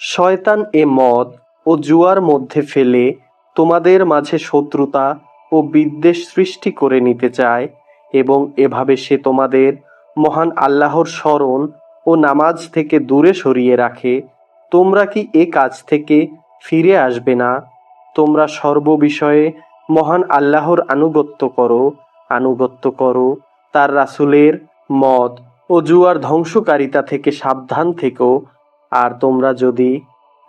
শয়তান এ মদ ও জুয়ার মধ্যে ফেলে তোমাদের মাঝে শত্রুতা ও বিদ্বেষ সৃষ্টি করে নিতে চায় এবং এভাবে সে তোমাদের মহান আল্লাহর স্মরণ ও নামাজ থেকে দূরে সরিয়ে রাখে। তোমরা কি এ কাজ থেকে ফিরে আসবে না? তোমরা সর্ববিষয়ে মহান আল্লাহর আনুগত্য করো আনুগত্য করো। তার রাসুলের মদ ও জুয়ার ধ্বংসকারিতা থেকে সাবধান থেকো। আর তোমরা যদি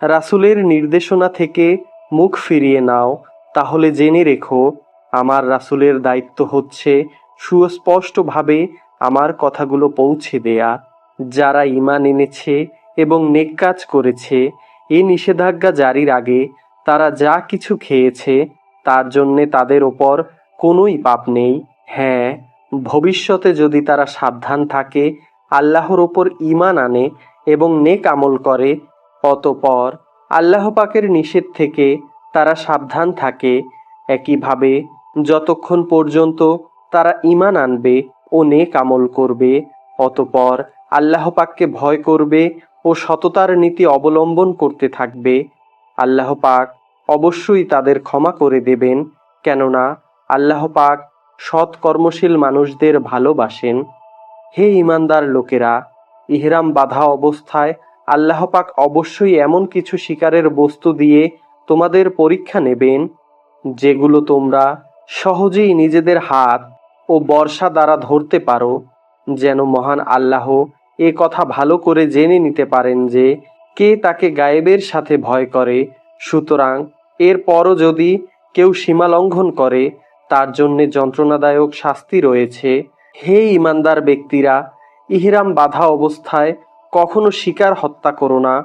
রাসূলের নির্দেশনা থেকে মুখ ফিরিয়ে নাও, তাহলে জেনে রেখো, আমার রাসূলের দায়িত্ব হচ্ছে সুস্পষ্টভাবে আমার কথাগুলো পৌঁছে দেয়া। যারা ঈমান এনেছে এবং নেক কাজ করেছে এই নিষেধাজ্ঞা জারির আগে তারা যা কিছু খেয়েছে, তার জন্যে তাদের ওপর কোনোই পাপ নেই। হ্যাঁ ভবিষ্যতে যদি তারা সাবধান থাকে, আল্লাহর ওপর ঈমান আনে এবং নেক আমল করে। অতপর আল্লাহ পাকের নিষেধ থেকে তারা সাবধান থাকে। একইভাবে যতক্ষণ পর্যন্ত তারা ঈমান আনবে ও নেক আমল করবে, অতপর আল্লাহ পাককে ভয় করবে ও সততার নীতি অবলম্বন করতে থাকবে। আল্লাহ পাক অবশ্যই তাদের ক্ষমা করে দেবেন, কেননা আল্লাহ পাক সৎ কর্মশীল মানুষদের ভালোবাসেন। হে ইমানদার লোকেরা ইহরাম বাধা অবস্থায় আল্লাহ পাক অবশ্যই এমন কিছু শিকারের বস্তু দিয়ে তোমাদের পরীক্ষা নেবেন, যেগুলো তোমরা সহজেই নিজেদের হাত ও বর্ষা দ্বারা ধরতে পারো, যেন মহান আল্লাহ এ কথা ভালো করে জেনে নিতে পারেন যে কে তাকে গায়েবের সাথে ভয় করে। সুতরাং এরপরও যদি কেউ সীমা লঙ্ঘন করে, তার জন্যে যন্ত্রণাদায়ক শাস্তি রয়েছে। হে ইমানদার ব্যক্তিরা ইহরাম বাধা অবস্থায় কখনো শিকার হত্যা করো না।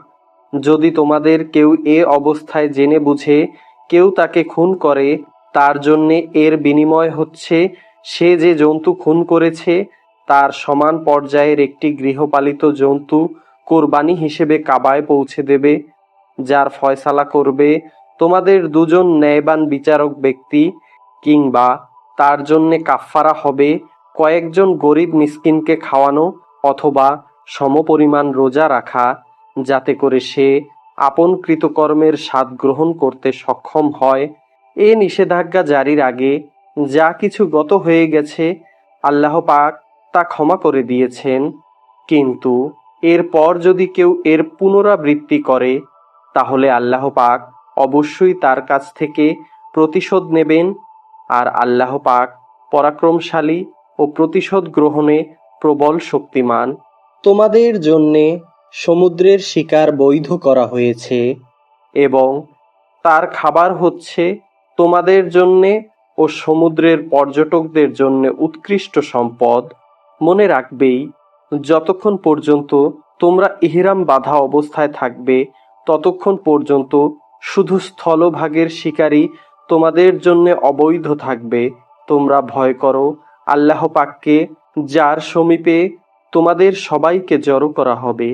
যদি তোমাদের কেউ এ অবস্থায় জেনে বুঝে কেউ তাকে খুন করে, তার জন্যে এর বিনিময় হচ্ছে সে যে জন্তু খুন করেছে, তার সমান পর্যায়ের একটি গৃহপালিত জন্তু কোরবানি হিসেবে কাবায় পৌঁছে দেবে, যার ফয়সালা করবে তোমাদের দুজন ন্যায়বান বিচারক ব্যক্তি কিংবা তার জন্যে কাফফারা হবে কয়েকজন গরিব মিসকিনকে খাওয়ানো অথবা সমপরিমাণ রোজা রাখা, যাতে করে সে আপন কৃতকর্মের স্বাদ গ্রহণ করতে সক্ষম হয়, এ নিষেধাজ্ঞা জারির আগে যা কিছু গত হয়ে গেছে, আল্লাহ পাক তা ক্ষমা করে দিয়েছেন। কিন্তু এরপর যদি কেউ এর পুনরাবৃত্তি করে, তাহলে আল্লাহ পাক অবশ্যই তার কাছ থেকে প্রতিশোধ নেবেন, আর আল্লাহ পাক পরাক্রমশালী ও প্রতিশোধ গ্রহণে প্রবল শক্তিমান। তোমাদের জন্যে সমুদ্রের শিকার বৈধ করা হয়েছে এবং তার খাবার হচ্ছে তোমাদের জন্যে ও সমুদ্রের পর্যটকদের জন্য উৎকৃষ্ট সম্পদ। মনে রাখবেই, যতক্ষণ পর্যন্ত তোমরা ইহরাম বাধা অবস্থায় থাকবে, ততক্ষণ পর্যন্ত শুধু স্থলভাগের শিকারী তোমাদের জন্য অবৈধ থাকবে। তোমরা ভয় করো আল্লাহ পাককে যার সমীপে তোমাদের সবাইকে জড়ো করা হবে।